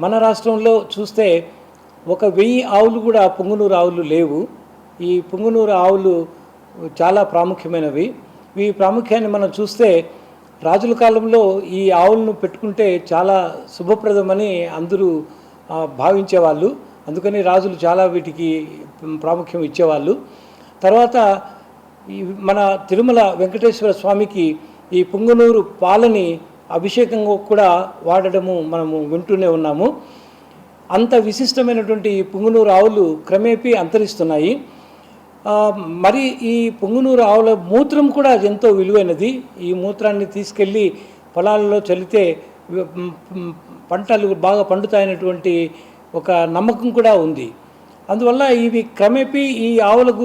మన రాష్ట్రంలో చూస్తే ఒక వెయ్యి ఆవులు కూడా పొంగునూరు ఆవులు లేవు. ఈ పొంగునూరు ఆవులు చాలా ప్రాముఖ్యమైనవి. ఈ ప్రాముఖ్యాన్ని మనం చూస్తే రాజుల కాలంలో ఈ ఆవులను పెట్టుకుంటే చాలా శుభప్రదమని అందరూ భావించేవాళ్ళు. అందుకని రాజులు చాలా వీటికి ప్రాముఖ్యం ఇచ్చేవాళ్ళు. తర్వాత మన తిరుమల వెంకటేశ్వర స్వామికి ఈ పొంగనూరు పాలని అభిషేకంగా కూడా వాడడము మనము వింటూనే ఉన్నాము. అంత విశిష్టమైనటువంటి ఈ పుంగునూరు ఆవులు క్రమేపీ అంతరిస్తున్నాయి. మరి ఈ పొంగునూరు ఆవుల మూత్రం కూడా ఎంతో విలువైనది. ఈ మూత్రాన్ని తీసుకెళ్ళి పొలాలలో చల్లితే పంటలు బాగా పండుతాయనేటువంటి ఒక నమ్మకం కూడా ఉంది. అందువల్ల ఇవి క్రమేపీ ఈ ఆవులకు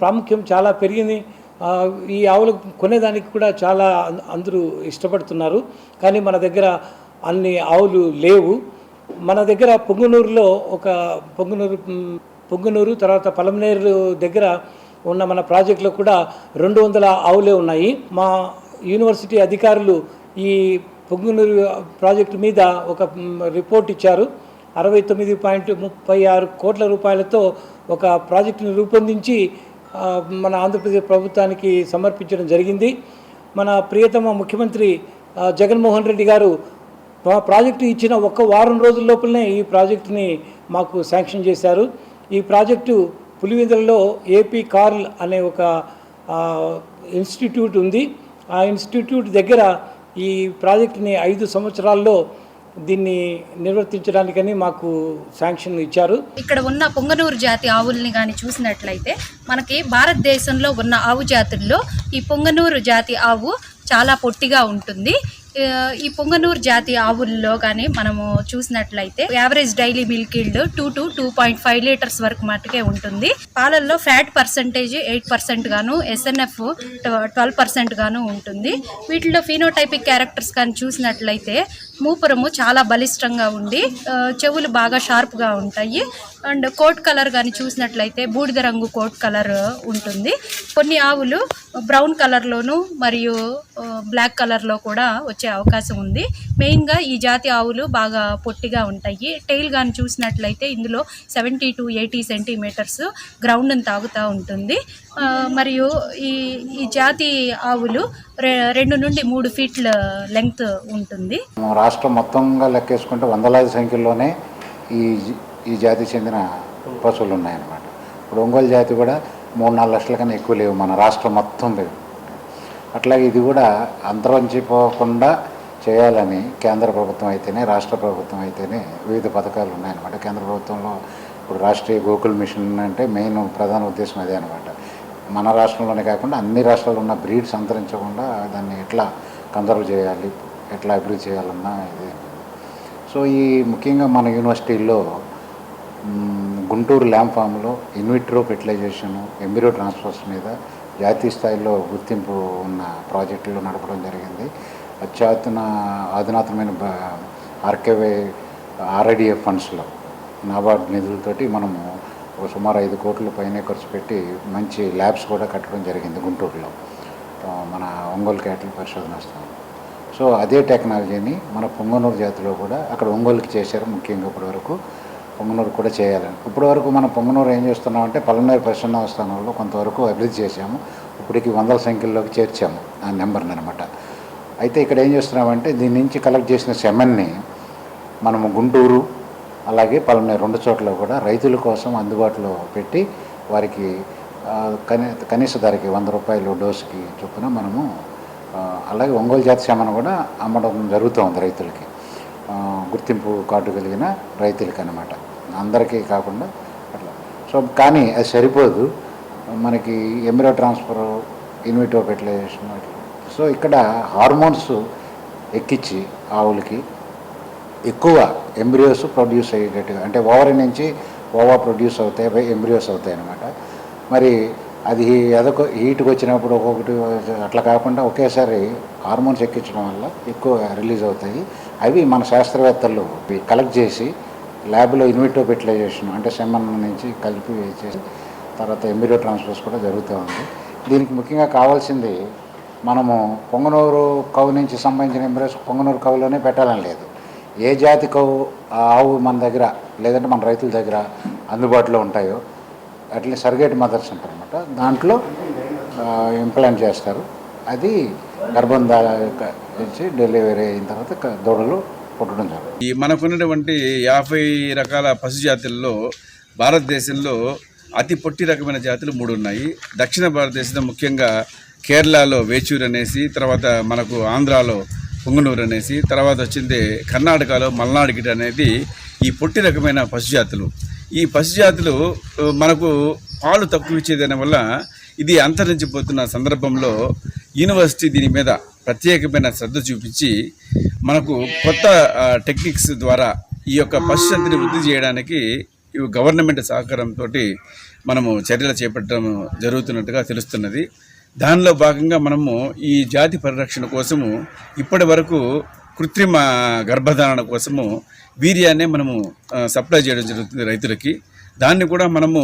ప్రాముఖ్యం చాలా పెరిగింది. ఈ ఆవులు కొనేదానికి కూడా చాలా అందరూ ఇష్టపడుతున్నారు. కానీ మన దగ్గర అన్ని ఆవులు లేవు. మన దగ్గర పొంగునూరులో ఒక పొంగునూరు పొంగునూరు తర్వాత పలమనేరు దగ్గర ఉన్న మన ప్రాజెక్టులో కూడా రెండు వందల ఆవులే ఉన్నాయి. మా యూనివర్సిటీ అధికారులు ఈ పొంగునూరు ప్రాజెక్టు మీద ఒక రిపోర్ట్ ఇచ్చారు. అరవై తొమ్మిది పాయింట్ ముప్పై ఆరు కోట్ల రూపాయలతో ఒక ప్రాజెక్టును రూపొందించి మన ఆంధ్రప్రదేశ్ ప్రభుత్వానికి సమర్పించడం జరిగింది. మన ప్రియతమ ముఖ్యమంత్రి జగన్మోహన్ రెడ్డి గారు ప్రాజెక్టు ఇచ్చిన ఒక్క వారం రోజుల లోపలనే ఈ ప్రాజెక్టుని మాకు శాంక్షన్ చేశారు. ఈ ప్రాజెక్టు పులివెందులలో ఏపీ కార్ల్ అనే ఒక ఇన్స్టిట్యూట్ ఉంది. ఆ ఇన్స్టిట్యూట్ దగ్గర ఈ ప్రాజెక్టుని ఐదు సంవత్సరాల్లో దీన్ని నిర్వర్తించడానికని మాకు శాంక్షన్ ఇచ్చారు. ఇక్కడ ఉన్న పొంగనూరు జాతి ఆవుల్ని కానీ చూసినట్లయితే మనకి భారతదేశంలో ఉన్న ఆవు జాతుల్లో ఈ పొంగనూరు జాతి ఆవు చాలా పొట్టిగా ఉంటుంది. ఈ పొంగనూరు జాతి ఆవుల్లో కానీ మనము చూసినట్లయితే average daily milk yield two to two point five litres వరకు మటుకే ఉంటుంది. పాలల్లో ఫ్యాట్ పర్సంటేజ్ ఎయిట్ పర్సెంట్ గాను ఎస్ఎన్ఎఫ్ ట్వెల్వ్ పర్సెంట్ గాను ఉంటుంది. వీటిలో ఫినోటైపిక్ క్యారెక్టర్స్ కానీ చూసినట్లయితే మూపురము చాలా బలిష్టంగా ఉండి చెవులు బాగా షార్ప్గా ఉంటాయి. అండ్ కోట్ కలర్ కానీ చూసినట్లయితే బూడిద రంగు కోట్ కలర్ ఉంటుంది. కొన్ని ఆవులు బ్రౌన్ కలర్లోను మరియు బ్లాక్ కలర్లో కూడా వచ్చే అవకాశం ఉంది. మెయిన్గా ఈ జాతి ఆవులు బాగా పొట్టిగా ఉంటాయి. టైల్ కానీ చూసినట్లయితే ఇందులో సెవెంటీ టు ఎయిటీ సెంటీమీటర్స్ గ్రౌండ్ని తాగుతూ ఉంటుంది. మరియు ఈ ఈ జాతి ఆవులు రె రెండు నుండి మూడు ఫీట్ల లెంగ్త్ ఉంటుంది. రాష్ట్రం మొత్తంగా లెక్కేసుకుంటే వందలాది సంఖ్యలోనే ఈ ఈ జాతికి చెందిన పశువులు ఉన్నాయన్నమాట. ఇప్పుడు ఒంగోలు జాతి కూడా మూడు నాలుగు లక్షల కన్నా ఎక్కువ లేవు మన రాష్ట్రం మొత్తం లేవు అట్లాగే ఇది కూడా అంతరించిపోకుండా చేయాలని కేంద్ర ప్రభుత్వం అయితేనే రాష్ట్ర ప్రభుత్వం అయితేనే వివిధ పథకాలు ఉన్నాయన్నమాట. కేంద్ర ప్రభుత్వంలో ఇప్పుడు రాష్ట్రీయ గోకుల్ మిషన్ అంటే మెయిన్ ప్రధాన ఉద్దేశం అదే అనమాట మన రాష్ట్రంలోనే కాకుండా అన్ని రాష్ట్రాల్లో ఉన్న బ్రీడ్స్ అంతరించకుండా దాన్ని ఎట్లా కన్సర్వ్ చేయాలి? ఎట్లా అభివృద్ధి చేయాలన్నా ఇది. సో ఈ ముఖ్యంగా మన యూనివర్సిటీల్లో గుంటూరు ల్యాంప్ ఫామ్లో in vitro fertilisation embryo transfers మీద జాతీయ స్థాయిలో గుర్తింపు ఉన్న ప్రాజెక్టులు నడపడం జరిగింది. అత్యాధున అధునాతనమైన ఆర్కేవే ఆర్ఐడిఎఫ్ ఫండ్స్లో నాబార్డ్ నిధులతోటి మనము ఒక సుమారు ఐదు కోట్ల పైనే ఖర్చు పెట్టి మంచి ల్యాబ్స్ కూడా కట్టడం జరిగింది గుంటూరులో. మన ఒంగోలు క్యాటిల్ పరిశోధన స్థానం సో అదే టెక్నాలజీని మన పొంగనూరు జాతిలో కూడా అక్కడ ఒంగోలుకి చేశారు ముఖ్యంగా ఇప్పటి వరకు. పొంగనూరు కూడా చేయాలని. ఇప్పటి వరకు మనం పొంగనూరు ఏం చేస్తున్నామంటే పల్లెనూరు పరిశోధన స్థానంలో కొంతవరకు అభివృద్ధి చేశాము. ఇప్పటికి వందల సంఖ్యలోకి చేర్చాము ఆ నెంబర్ని అనమాట అయితే ఇక్కడ ఏం చేస్తున్నామంటే దీని నుంచి కలెక్ట్ చేసిన సెమెన్ని మనము గుంటూరు అలాగే పలానా రెండు చోట్ల కూడా రైతుల కోసం అందుబాటులో పెట్టి వారికి కనీ కనీస ధరకి వంద రూపాయలు డోసుకి చొప్పున మనము అలాగే ఒంగోలు జాతి సేమన కూడా అమ్మడం జరుగుతూ ఉంది రైతులకి. గుర్తింపు కార్డు కలిగిన రైతులకి అనమాట అందరికీ కాకుండా అట్లా. సో కానీ అది సరిపోదు. మనకి embryo transfer in vitro fertilisation అట్లా. సో ఇక్కడ హార్మోన్స్ ఎక్కించి ఆవులకి ఎక్కువ ఎంబ్రియోస్ ప్రొడ్యూస్ అయ్యేటట్టుగా అంటే ఓవరి నుంచి ఓవా ప్రొడ్యూస్ అవుతాయి ఎంబ్రియోస్ అవుతాయి అన్నమాట. మరి అది ఎదకు హీట్కి వచ్చినప్పుడు ఒక్కొక్కటి అట్లా కాకుండా ఒకేసారి హార్మోన్స్ ఎక్కించడం వల్ల ఎక్కువ రిలీజ్ అవుతాయి. అవి మన శాస్త్రవేత్తలు కలెక్ట్ చేసి ల్యాబ్లో ఇన్విటో ఫెర్టిలైజేషన్ అంటే సెమన్ నుంచి కలిపి చేసి తర్వాత ఎంబ్రియో ట్రాన్స్ఫర్స్ కూడా జరుగుతూ ఉంది. దీనికి ముఖ్యంగా కావాల్సింది మనము పొంగనూరు కవు నుంచి సంబంధించిన ఎంబ్రియోస్ పొంగనూరు కవులోనే పెట్టాలని లేదు. ఏ జాతి కవు ఆ ఆవు మన దగ్గర లేదంటే మన రైతుల దగ్గర అందుబాటులో ఉంటాయో అట్లే సర్గేట్ మదర్స్ అంటారు దాంట్లో ఇంప్లాంట్ చేస్తారు. అది గర్భం దాచి డెలివరీ అయిన తర్వాత దూడలు పుట్టడం జరుగుతుంది. ఈ మనకున్నటువంటి యాభై రకాల పశు జాతుల్లో భారతదేశంలో అతి పొట్టి రకమైన జాతులు మూడు ఉన్నాయి. దక్షిణ భారతదేశంలో ముఖ్యంగా కేరళలో వేచూరు అనేసి తర్వాత మనకు ఆంధ్రాలో పొంగనూరు అనేసి తర్వాత వచ్చింది కర్ణాటకలో మల్నాడు గిట అనేది ఈ పొట్టి రకమైన పశు జాతులు. ఈ పశు జాతులు మనకు పాలు తక్కువ ఇచ్చేదాని వల్ల ఇది అంతరించిపోతున్న సందర్భంలో యూనివర్సిటీ దీని మీద ప్రత్యేకమైన శ్రద్ధ చూపించి మనకు కొత్త టెక్నిక్స్ ద్వారా ఈ యొక్క పశుశక్తిని వృద్ధి చేయడానికి ఇవి గవర్నమెంట్ సహకారంతో మనము చర్యలు చేపట్టడం జరుగుతున్నట్టుగా తెలుస్తున్నది. దానిలో భాగంగా మనము ఈ జాతి పరిరక్షణ కోసము ఇప్పటి వరకు కృత్రిమ గర్భధారణ కోసము వీర్యాన్ని మనము సప్లై చేయడం జరుగుతుంది రైతులకి. దాన్ని కూడా మనము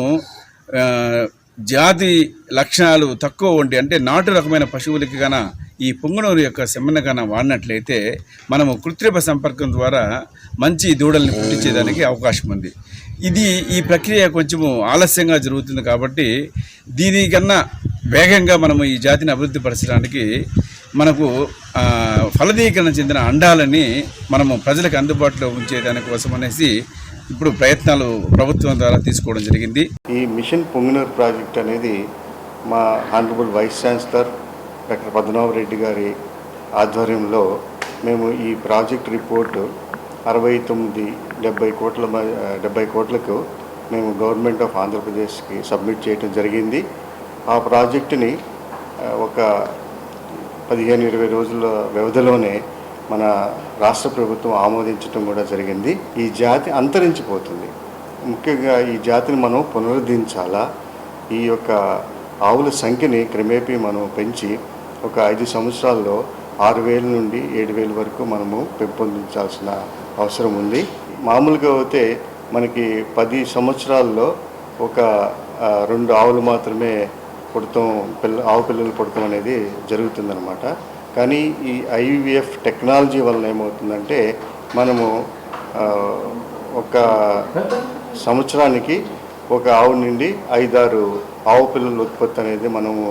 జాతి లక్షణాలు తక్కువ ఉండి అంటే నాటు రకమైన పశువులకి కన ఈ పొంగనూరు యొక్క సెమ్మన గాన వాడినట్లయితే మనము కృత్రిమ సంపర్కం ద్వారా మంచి దూడల్ని పుట్టించేదానికి అవకాశం ఉంది. ఇది ఈ ప్రక్రియ కొంచెము ఆలస్యంగా జరుగుతుంది కాబట్టి దీనికన్నా వేగంగా మనము ఈ జాతిని అభివృద్ధి పరచడానికి మనకు ఫలదీకరణ చెందిన అండాలని మనము ప్రజలకు అందుబాటులో ఉంచేదానికోసం అనేసి ఇప్పుడు ప్రయత్నాలు ప్రభుత్వం ద్వారా తీసుకోవడం జరిగింది. ఈ మిషన్ పొంగినూరు ప్రాజెక్ట్ అనేది మా honourable vice chancellor doctor Padmanabha Reddy గారి ఆధ్వర్యంలో మేము ఈ ప్రాజెక్ట్ రిపోర్టు అరవై తొమ్మిది డెబ్బై కోట్ల మ- డెబ్బై కోట్లకు మేము గవర్నమెంట్ ఆఫ్ ఆంధ్రప్రదేశ్కి సబ్మిట్ చేయడం జరిగింది. ఆ ప్రాజెక్టుని ఒక పదిహేను ఇరవై రోజుల వ్యవధిలోనే మన రాష్ట్ర ప్రభుత్వం ఆమోదించడం కూడా జరిగింది. ఈ జాతి అంతరించిపోతుంది. ముఖ్యంగా ఈ జాతిని మనం పునరుద్ధరించాలా? ఈ యొక్క ఆవుల సంఖ్యని క్రమేపీ మనం పెంచి ఒక ఐదు సంవత్సరాల్లో ఆరు వేల నుండి ఏడు వేల వరకు మనము పెంపొందించాల్సిన అవసరం ఉంది. మామూలుగా అయితే మనకి పది సంవత్సరాల్లో ఒక రెండు ఆవులు మాత్రమే పుడతాం పిల్ల ఆవు పిల్లలు పుడతాం అనేది జరుగుతుందనమాట కానీ ఈ ఐవీఎఫ్ టెక్నాలజీ వలన ఏమవుతుందంటే మనము ఒక సంవత్సరానికి ఒక ఆవు నుండి ఐదారు ఆవు పిల్లల ఉత్పత్తి అనేది మనము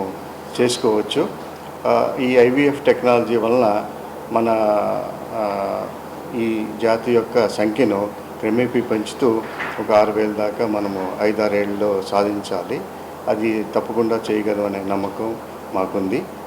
చేసుకోవచ్చు. ఈ ఐవీఎఫ్ టెక్నాలజీ వలన మన ఈ జాతి యొక్క సంఖ్యను క్రమేపీ పెంచుతూ ఒక ఆరు వేల దాకా మనము ఐదారేళ్ళలో సాధించాలి. అది తప్పకుండా చేయగలం అనే నమ్మకం మాకుంది.